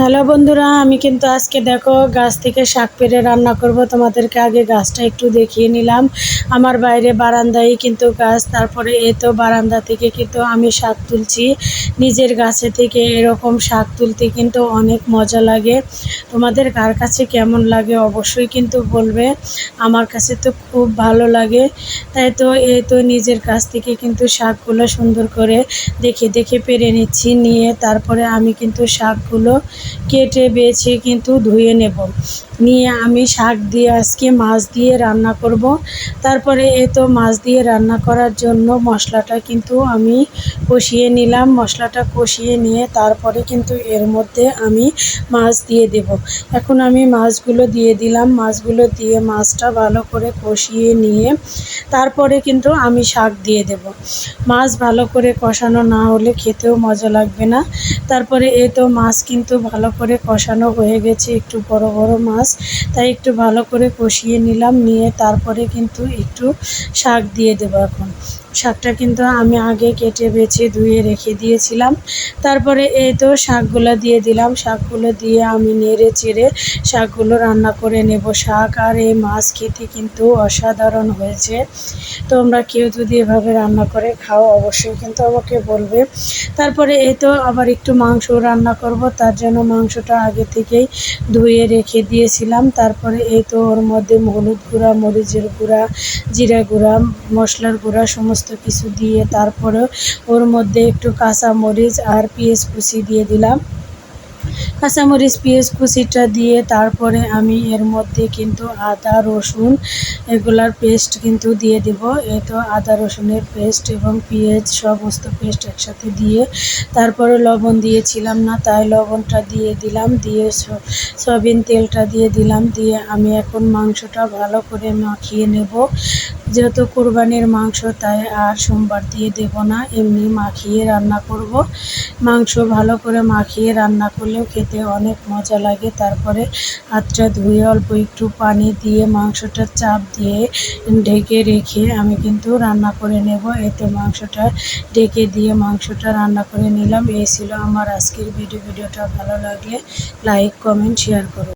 Hello বন্ধুরা, আমি কিন্তু আজকে দেখো গাছ থেকে শাক পেরে রান্না করব। তোমাদেরকে আগে গাছটা একটু দেখিয়ে নিলাম। আমার বাইরে বারান্দায় কিন্তু গাছ, তারপরে এ তো বারান্দা থেকে কিন্তু আমি শাক তুলছি। নিজের গাছে থেকে এরকম শাক তুলতে কিন্তু অনেক মজা লাগে। তোমাদের কার কাছে কেমন লাগে অবশ্যই কিন্তু বলবে। আমার কাছে তো খুব ভালো লাগে। তাই তো এ তো নিজের কাছ থেকে কিন্তু শাকগুলো সুন্দর করে দেখে দেখে পেরে নিচ্ছি, নিয়ে তারপরে আমি কিন্তু শাকগুলো কেটে বেছে কিন্তু ধুয়ে নেব। নিয়ে আমি শাক দিয়ে আজকে মাছ দিয়ে রান্না করব। তারপরে এ তো মাছ দিয়ে রান্না করার জন্য মশলাটা কিন্তু আমি কষিয়ে নিলাম। মশলাটা কষিয়ে নিয়ে তারপরে কিন্তু এর মধ্যে আমি মাছ দিয়ে দেব। এখন আমি মাছগুলো দিয়ে দিলাম। মাছগুলো দিয়ে মাছটা ভালো করে কষিয়ে নিয়ে তারপরে কিন্তু আমি শাক দিয়ে দেব। মাছ ভালো করে কষানো না হলে খেতেও মজা লাগবে না। তারপরে এ তো মাছ কিন্তু ভালো করে কষানো হয়ে গেছে, একটু বড় বড় মাছ। তাই একটু ভালো করে কষিয়ে নিলাম, নিয়ে তারপরে কিন্তু একটু শাক দিয়ে দেবো এখন। শাকটা কিন্তু আমি আগে কেটে বেছে ধুয়ে রেখে দিয়েছিলাম। তারপরে এই তো শাকগুলো দিয়ে দিলাম। শাকগুলো দিয়ে আমি নেড়ে চেড়ে শাকগুলো রান্না করে নেব। শাক আর এই মাছ খেতে কিন্তু অসাধারণ হয়েছে। তোমরা কেউ যদি এভাবে রান্না করে খাও, অবশ্যই কিন্তু আমাকে বলবে। তারপরে এই তো আবার একটু মাংস রান্না করব। তার জন্য মাংসটা আগে থেকেই ধুয়ে রেখে দিয়েছিলাম। তারপরে এই তো ওর মধ্যে হলুদ গুঁড়া, মরিচের গুঁড়া, জিরা গুঁড়া, মশলার গুঁড়া, সমস্ত কিছু দিয়ে তারপরে ওর মধ্যে একটু কাঁচা মরিচ আর পেঁয়াজ কুচি দিয়ে দিলাম। কাঁচামরিচ, পেঁয়াজ কুচিটা দিয়ে তারপরে আমি এর মধ্যে কিন্তু আদা, রসুন এগুলার পেস্ট কিন্তু দিয়ে দিব। এই তো আদা, রসুনের পেস্ট এবং পেঁয়াজ সমস্ত পেস্ট একসাথে দিয়ে তারপরে লবণ দিয়েছিলাম না, তাই লবণটা দিয়ে দিলাম। দিয়ে সয়াবিন তেলটা দিয়ে দিলাম। দিয়ে আমি এখন মাংসটা ভালো করে মাখিয়ে নেব। যেহেতু কোরবানির মাংস, তাই আর সোমবার দিয়ে দেব না। এমনি মাখিয়ে রান্না করব। মাংস ভালো করে মাখিয়ে রান্না করলেও খেতে অনেক মজা লাগে। তারপরে হাতটা ধুয়ে অল্প একটু পানি দিয়ে মাংসটা চাপ দিয়ে ঢেকে রেখে আমি কিন্তু রান্না করে নেব। এতে মাংসটা ঢেকে দিয়ে মাংসটা রান্না করে নিলাম। এই ছিল আমার আজকের ভিডিও। ভিডিওটা ভালো লাগলে লাইক, কমেন্ট, শেয়ার করুন।